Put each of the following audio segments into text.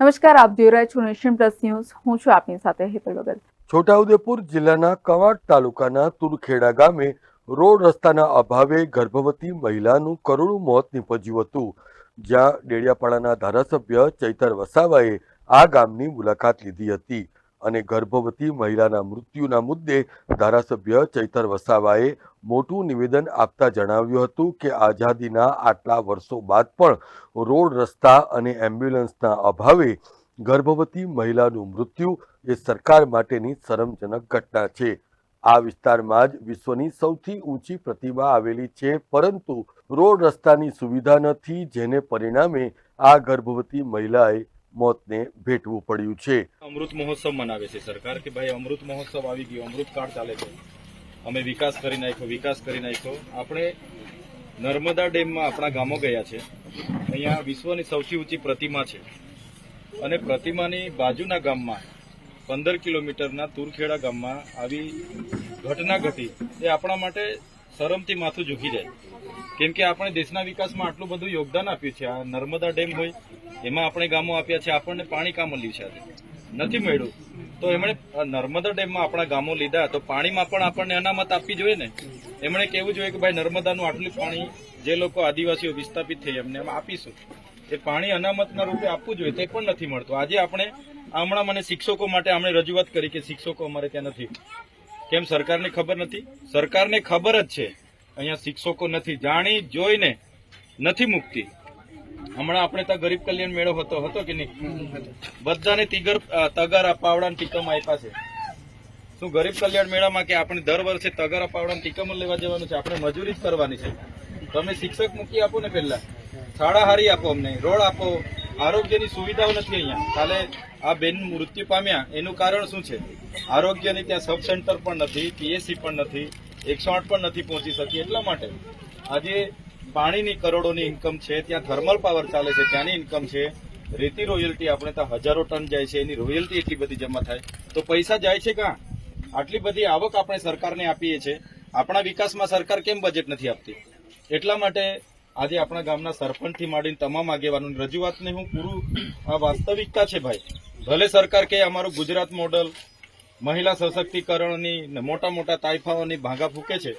નમસ્કાર, આપ જોઈ રહ્યા છો નેશન પ્લસ ન્યૂઝ. હું છું આપની સાથે હેતલ વગર. છોટાઉદેપુર જિલ્લાના કવાટ તાલુકાના તુરખેડા ગામે રોડ રસ્તાના અભાવે ગર્ભવતી મહિલાનું કરોડું મોત નીપજ્યું હતું. જ્યાં ડેડિયાપાડાના ધારાસભ્ય ચૈતર વસાવાએ આ ગામની મુલાકાત લીધી હતી. અને ગર્ભવતી મહિલાના મૃત્યુના મુદ્દે ધારાસભ્ય ચૈતર વસાવાએ મોટું નિવેદન આપતા જણાવ્યું હતું કે આઝાદીના આટલા વર્ષો બાદ પણ રોડ રસ્તા અને એમ્બ્યુલન્સના અભાવે ગર્ભવતી મહિલાનું મૃત્યુ એ સરકાર માટેની શરમજનક ઘટના છે. આ વિસ્તારમાં જ વિશ્વની સૌથી ઊંચી પ્રતિમા આવેલી છે, પરંતુ રોડ રસ્તાની સુવિધા નથી, જેને પરિણામે આ ગર્ભવતી મહિલાએ મોતને ભેટવું પડ્યું છે. અમૃત મહોત્સવ મનાવે છે સરકાર કે ભાઈ અમૃત મહોત્સવ આવી ગયો, અમૃત કાળ ચાલે છે. અમે વિકાસ કરી નાખ્યો, વિકાસ કરી નાખ્યો. આપણે નર્મદા ડેમમાં આપણા ગામો ગયા છે. અહીંયા વિશ્વની સૌથી ઊંચી પ્રતિમા છે. અને પ્રતિમાની બાજુના ગામમાં, પંદર કિલોમીટરના તુરખેડા ગામમાં આવી ઘટના ઘટી. એ આપણા માટે શરમથી માથું ઝૂકી જાય. કેમ કે આપણે દેશના વિકાસમાં આટલું બધું યોગદાન આપ્યું છે. આ નર્મદા ડેમ હોય, એમાં આપણે ગામો આપ્યા છે, આપણને પાણી કામ મળ્યું છે નથી મળ્યું. તો એમણે નર્મદા ડેમમાં આપણા ગામો લીધા. તો પાણીમાં પણ આપણને અનામત આપવી જોઈએ ને? એમણે કહેવું જોઈએ કે ભાઈ નર્મદાનું આટલું પાણી જે લોકો આદિવાસીઓ વિસ્થાપિત થઈ એમને એમ આપીશું. એ પાણી અનામતના રૂપે આપવું જોઈએ તે પણ નથી મળતું. આજે આપણે હમણાં મને શિક્ષકો માટે આપણે રજૂઆત કરી કે શિક્ષકો અમારે ત્યાં નથી. કેમ સરકારને ખબર નથી? સરકારને ખબર જ છે. અહીંયા શિક્ષકો નથી. જાણી, જોઈને નથી મૂકતી. હમણાં આપણે ત્યાં ગરીબ કલ્યાણ મેળો હતો. હતો કે નહીં? બધાને તિગર તગાર પાવડા ટીકમ આપ્યા છે. શું ગરીબ કલ્યાણ મેળામાં કે આપણે દર વર્ષે તગાર પાવડા ટીકમ લેવા જવાનું છે? આપણે મજૂરી જ કરવાની છે. તમે શિક્ષક મૂકી આપો ને પહેલા. શાળા હારી આપો અમને. રોડ આપો. આરોગ્યની સુવિધાઓ નથી અહીંયા. કાલે આ બેન મૃત્યુ પામ્યા. એનું કારણ શું છે? આરોગ્યની ત્યાં સબ સેન્ટર પણ નથી પીએસસી પણ નથી, એકસો આઠ પણ નથી પહોંચી શકી. એટલા માટે આજે પાણીની કરોડોની ઇન્કમ છે, ત્યાં થર્મલ પાવર ચાલે છે, ત્યાંની ઇન્કમ છે. રેતી રોયલ્ટી આપણે ત્યાં હજારો ટન જાય છે, એની રોયલ્ટી એટલી બધી જમા થાય. તો પૈસા જાય છે કાં? આટલી બધી આવક આપણે સરકારને આપીએ છીએ. આપણા વિકાસમાં સરકાર કેમ બજેટ નથી આપતી? એટલા માટે આજે આપણા ગામના સરપંચથી માંડીને તમામ આગેવાનોની રજૂઆતને હું પૂરું, આ વાસ્તવિકતા છે ભાઈ. ભલે સરકાર કે અમારું ગુજરાત મોડલ મહિલા સશક્તિકરણની મોટા મોટા તાઇફાઓની ભાંગા ફૂકે છે,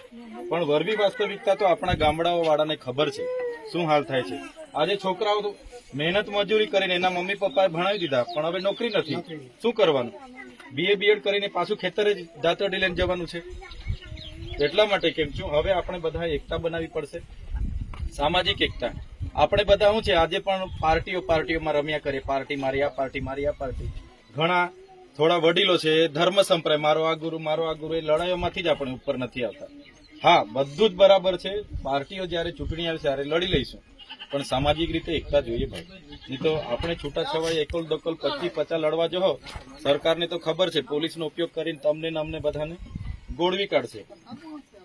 પણ વરવી વાસ્તવિકતા તો આપણા ગામડાઓ વાળાને ખબર છે. શું હાલ થાય છે? આજે છોકરાઓ મહેનત મજૂરી કરીને એના મમ્મી પપ્પાએ ભણાવી દીધા, પણ હવે નોકરી નથી. શું કરવાનું? બીએ બીએડ કરીને પાછું ખેતરે જ દાંતરડી લઈને જવાનું છે. એટલા માટે કેમ છું? હવે આપણે બધા એકતા બનાવવી પડશે. સામાજિક એકતા. આપણે બધા શું છે, આજે પણ પાર્ટીઓ પાર્ટીઓમાં રમ્યા કરીએ પાર્ટી મારી આ, પાર્ટી મારી આ, પાર્ટી. ઘણા થોડા વડીલો છે, ધર્મ સંપ્રદાય, મારો આ ગુરુ, મારો આ ગુરુ, એ લડાઈઓમાંથી જ આપણે ઉપર નથી આવતા. હા, બધું જ બરાબર છે. પાર્ટીઓ જ્યારે ચૂંટણી આવે ત્યારે લડી લઈશું. પણ સામાજિક રીતે એકતા જોઈએ ભાઈ. નહીં તો આપણે છૂટા છવાય એકલ દકલ પચી પચા લડવા જો સરકારને તો ખબર છે, પોલીસનો ઉપયોગ કરીને તમને ને અમને બધાને ગોળવી કાઢશે.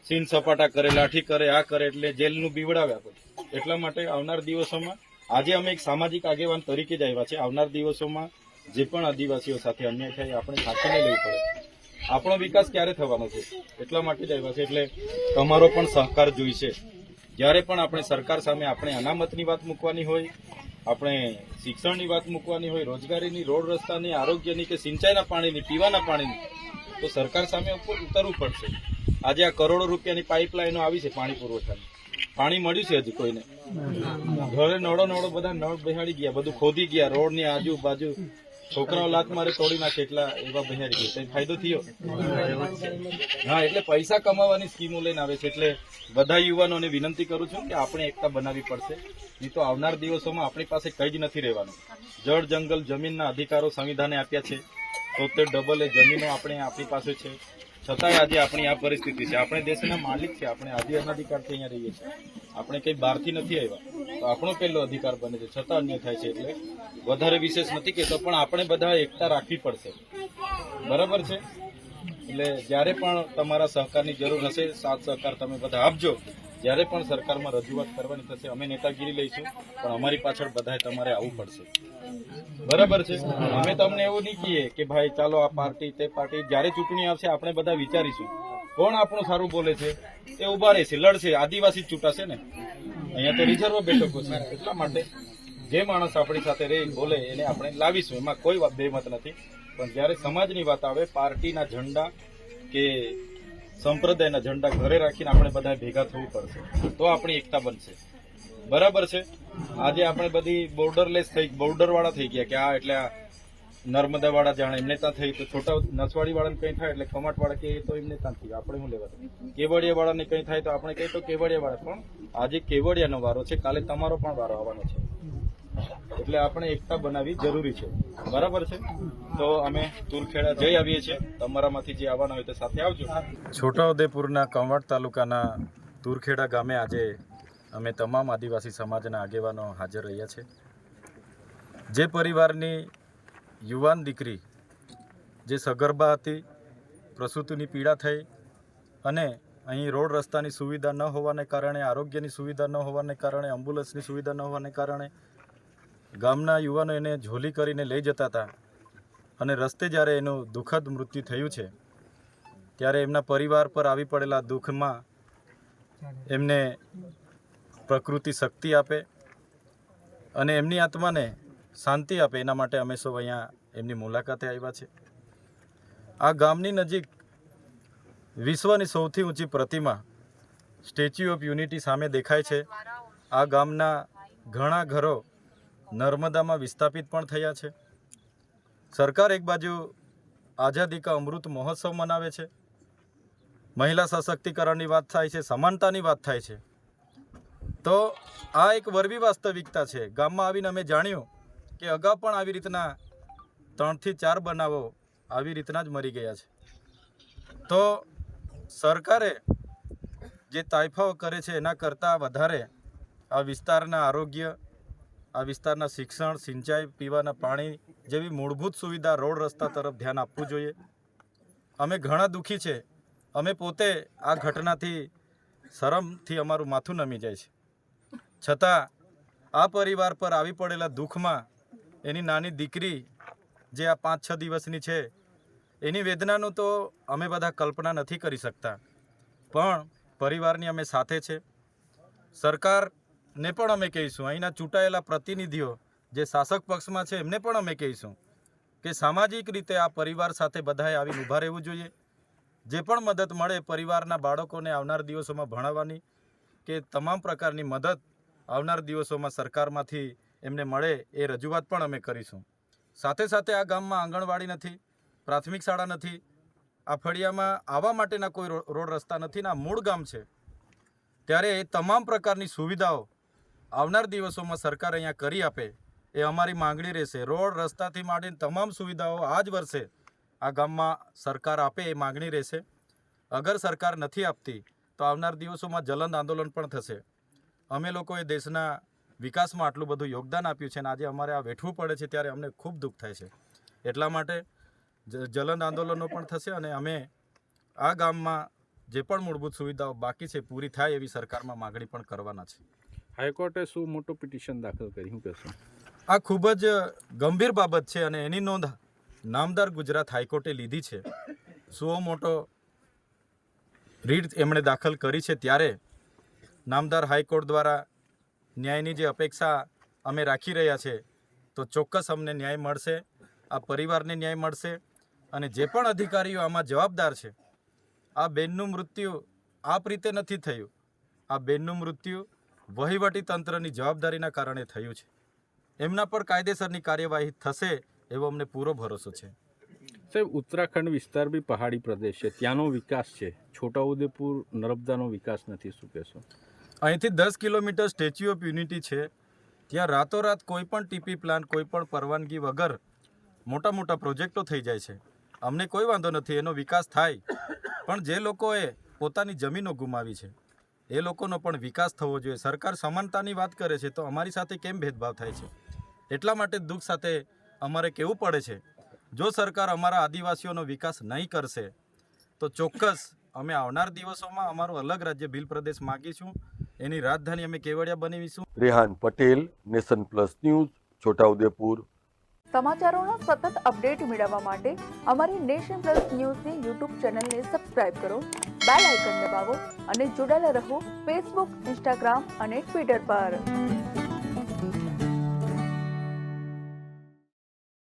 સીન સપાટા કરે, લાઠી કરે, આ કરે એટલે જેલનું બીવડાવ્યા પછી. એટલા માટે આવનાર દિવસોમાં, આજે અમે એક સામાજિક આગેવાન તરીકે જ આવ્યા છે આવનાર દિવસોમાં જે પણ આદિવાસીઓ સાથે અન્યાય થાય આપણે સાચીને લેવું પડે. આપણો વિકાસ ક્યારે થવાનો છે? એટલા માટે જ આવ્યા છે એટલે તમારો પણ સહકાર જોઈશે. જ્યારે પણ આપણે સરકાર સામે આપણે અનામતની વાત મૂકવાની હોય, આપણે શિક્ષણની વાત મૂકવાની હોય, રોજગારીની રોડ રસ્તાની, આરોગ્યની કે સિંચાઈના પાણીની, પીવાના પાણીની, તો સરકાર સામે ઉપર ઉતરવું પડશે. આજે આ કરોડો રૂપિયાની પાઇપલાઈનો આવી છે પાણી પુરવઠાની. પાણી મળ્યું છે હજી કોઈને? ઘરે નળો નળો બધા નળ બેહાડી ગયા, બધું ખોદી ગયા, રોડની આજુબાજુ છોકરાઓ લાત મારે તોડી નાખે એટલા એવા બહેરી ગયા. કઈ ફાયદો થયો? હા, એટલે પૈસા કમાવાની સ્કીમો લઈને આવે છે. એટલે બધા યુવાનોને વિનંતી કરું છું કે આપણે એકતા બનાવવી પડશે. નહીં તો આવનાર દિવસોમાં આપણી પાસે કઈ જ નથી રહેવાનું. જળ, જંગલ, જમીનના અધિકારો સંવિધાને આપ્યા છે. તોતેર ડબલ એ જમીનો આપણે આપણી પાસે છે. છતાંય આજે આપણી આ પરિસ્થિતિ છે. આપણે દેશના માલિક છે આપણે આજે અનાધિકારથી અહીંયા રહીએ છીએ. આપણે કંઈ બહારથી નથી આવ્યા. તો આપણો પહેલો અધિકાર બને છે. છતાં અન્ય થાય છે એટલે વધારે વિશેષ નથી કહેતો, પણ આપણે બધા એકતા રાખવી પડશે. બરાબર છે? એટલે જ્યારે પણ તમારા સહકારની જરૂર હશે સાથ સહકાર તમે બધા આપજો. જ્યારે પણ સરકારમાં રજૂઆત કરવાની થશે, અમે નેતાગીરી લઈશું, પણ અમારી પાછળ બધાએ તમારે આવવું પડશે. બરાબર છે. અમે તમને એવું નહીં કહીએ કે ભાઈ ચાલો આ પાર્ટી, તે પાર્ટી, જ્યારે ચૂંટણી આવશે આપણે બધા વિચારીશું. કોણ આપણું સારું બોલે છે? એ ઊભા રહેશે, લડશે, આદિવાસી ચૂંટાશે ને? અહીંયા તો રિઝર્વ બેઠકો છે એટલા માટે જે માણસ આપણી સાથે રહે બોલે એને આપણે લાવીશું. એમાં કોઈ વાત બેમત નથી. પણ જ્યારે સમાજની વાત આવે, પાર્ટીના ઝંડા કે સંપ્રદાયના ઝંડા ઘરે રાખીને આપણે બધા ભેગા થવું પડશે, તો આપણી એકતા બનશે. બરાબર છે. આજે આપણે બધી બોર્ડરલેસ થઈ બોર્ડર વાળા થઈ ગયા કે આ એટલે નર્મદા વાળા જાણે એમને ત્યાં થઈ, તો છોટા નસવાડી વાળાને કઈ થાય એટલે કમાટ વાળા કે તો એમને ત્યાં થઈ, આપણે શું લેવા કેવડિયા વાળાને કઈ થાય તો આપણે કહીએ તો કેવડિયા વાળા પણ આજે કેવડિયાનો વારો છે, કાલે તમારો પણ વારો આવવાનો છે. એટલે આપણે એકતા બનાવવી જરૂરી છે. બરાબર છે? તો અમે તુરખેડા જઈ આવીએ છીએ. તમારામાંથી જે આવવાના હોય તે સાથે આવજો. છોટાઉદેપુરના કવાંટ તાલુકાના તુરખેડા ગામે આજે અમે તમામ આદિવાસી સમાજના આગેવાનો હાજર રહ્યા છે. જે પરિવારની યુવાન દીકરી જે સગર્ભા હતી, પ્રસૂતિની પીડા થઈ અને અહીં રોડ રસ્તાની સુવિધા ન હોવાને કારણે, આરોગ્યની સુવિધા ન હોવાને કારણે એમ્બ્યુલન્સની સુવિધા ન હોવાને કારણે ગામના યુવાનો એને ઝોલી કરીને લઈ જતા હતા અને રસ્તે જ્યારે એનું દુઃખદ મૃત્યુ થયું છે, ત્યારે એમના પરિવાર પર આવી પડેલા દુઃખમાં એમને પ્રકૃતિ શક્તિ આપે અને એમની આત્માને શાંતિ આપે, એના માટે અમે સૌ અહીંયા એમની મુલાકાતે આવ્યા છે આ ગામની નજીક વિશ્વની સૌથી ઊંચી પ્રતિમા સ્ટેચ્યુ ઓફ યુનિટી સામે દેખાય છે. આ ગામના ઘણા ઘરો નર્મદામાં વિસ્થાપિત પણ થયા છે. સરકાર એક બાજુ આઝાદી કા અમૃત મહોત્સવ મનાવે છે. મહિલા સશક્તિકરણની વાત થાય છે, સમાનતાની વાત થાય છે. તો આ એક વરવી વાસ્તવિકતા છે. ગામમાં આવીને અમે જાણ્યું કે અગાઉ પણ આવી રીતના ત્રણથી ચાર બનાવો આવી રીતના જ મરી ગયા છે. તો સરકારે જે તાઇફાઓ કરે છે એના કરતાં વધારે આ વિસ્તારના આરોગ્ય, આ વિસ્તારના શિક્ષણ, સિંચાઈ, પીવાના પાણી જેવી મૂળભૂત સુવિધા રોડ રસ્તા તરફ ધ્યાન આપવું જોઈએ. અમે ઘણા દુઃખી છે. અમે પોતે આ ઘટનાથી, શરમથી અમારું માથું નમી જાય છે. છતાં આ પરિવાર પર આવી પડેલા દુઃખમાં એની નાની દીકરી જે આ પાંચ છ દિવસની છે, એની વેદનાનું તો અમે બધા કલ્પના નથી કરી શકતા. પણ પરિવારની અમે સાથે છે. સરકારને પણ અમે કહીશું, અહીંના ચૂંટાયેલા પ્રતિનિધિઓ, જે શાસક પક્ષમાં છે, એમને પણ અમે કહીશું કે સામાજિક રીતે આ પરિવાર સાથે બધાએ આવીને ઊભા રહેવું જોઈએ. જે પણ મદદ મળે પરિવારના બાળકોને આવનાર દિવસોમાં ભણાવવાની કે તમામ પ્રકારની મદદ આવનાર દિવસોમાં સરકારમાંથી એમને મળે એ રજૂઆત પણ અમે કરીશું. સાથે સાથે આ ગામમાં આંગણવાડી નથી, પ્રાથમિક શાળા નથી, આ ફળિયામાં આવવા માટેના કોઈ રોડ રસ્તા નથી ને આ મૂળ ગામ છે. ત્યારે એ તમામ પ્રકારની સુવિધાઓ આવનાર દિવસોમાં સરકાર અહીંયા કરી આપે એ અમારી માંગણી રહેશે. રોડ રસ્તાથી માંડીને તમામ સુવિધાઓ આ જ વર્ષે આ ગામમાં સરકાર આપે એ માંગણી રહેશે. અગર સરકાર નથી આપતી તો આવનાર દિવસોમાં જલંદ આંદોલન પણ થશે. અમે લોકોએ દેશના વિકાસમાં આટલું બધું યોગદાન આપ્યું છે અને આજે અમારે આ વેઠવું પડે છે ત્યારે અમને ખૂબ દુઃખ થાય છે. એટલા માટે જ- જલંદ આંદોલનો પણ થશે અને અમે આ ગામમાં જે પણ મૂળભૂત સુવિધાઓ બાકી છે પૂરી થાય એવી સરકારમાં માગણી પણ કરવાના છે. હાઈકોર્ટે શું મોટું પિટિશન દાખલ કરી શું કહેશો? આ ખૂબ જ ગંભીર બાબત છે અને એની નોંધ નામદાર ગુજરાત હાઈકોર્ટે લીધી છે. સુઓ મોટો રીટ એમણે દાખલ કરી છે ત્યારે નામદાર હાઈકોર્ટ દ્વારા ન્યાયની જે અપેક્ષા અમે રાખી રહ્યા છે, તો ચોક્કસ અમને ન્યાય મળશે, આ પરિવારને ન્યાય મળશે અને જે પણ અધિકારીઓ આમાં જવાબદાર છે, આ બેનનું મૃત્યુ આપ રીતે નથી થયું. આ બેનનું મૃત્યુ વહીવટી તંત્રની જવાબદારીના કારણે થયું છે. એમના પર કાયદેસરની કાર્યવાહી થશે એવો અમને પૂરો ભરોસો છે. સાહેબ, ઉત્તરાખંડ વિસ્તાર બી પહાડી પ્રદેશ છે. ત્યાંનો વિકાસ છે. છોટાઉદેપુર નર્મદાનો વિકાસ નથી, શું કહેશો? અહીંથી દસ કિલોમીટર સ્ટેચ્યુ ઓફ યુનિટી છે. ત્યાં રાતોરાત કોઈ પણ ટીપી પ્લાન કોઈ પણ પરવાનગી વગર મોટા મોટા પ્રોજેક્ટો થઈ જાય છે. અમને કોઈ વાંધો નથી, એનો વિકાસ થાય. પણ જે લોકોએ પોતાની જમીનો ગુમાવી છે, એ લોકોનો પણ વિકાસ થવો જોઈએ. સરકાર સમાનતાની વાત કરે છે તો અમારી સાથે કેમ ભેદભાવ થાય છે? એટલા માટે દુઃખ સાથે અમારે કહેવું પડે છે, જો સરકાર અમારા આદિવાસીઓનો વિકાસ નહીં કરશે, તો ચોક્કસ અમે આવનાર દિવસોમાં અમારું અલગ રાજ્ય ભીલ પ્રદેશ માગીશું. એની રાજધાની અમે કેવડિયા બનાવીશું. Rehan Patel nation plus news Chhota Udaipur. સમાચારોના સતત અપડેટ મેળવવા માટે અમારી નેશન પ્લસ ન્યૂઝની યુટ્યુબ ચેનલને સબસ્ક્રાઇબ કરો બેલ આઇકન દબાવો અને જોડાયેલા રહો ફેસબુક ઇન્સ્ટાગ્રામ અને ટ્વિટર પર.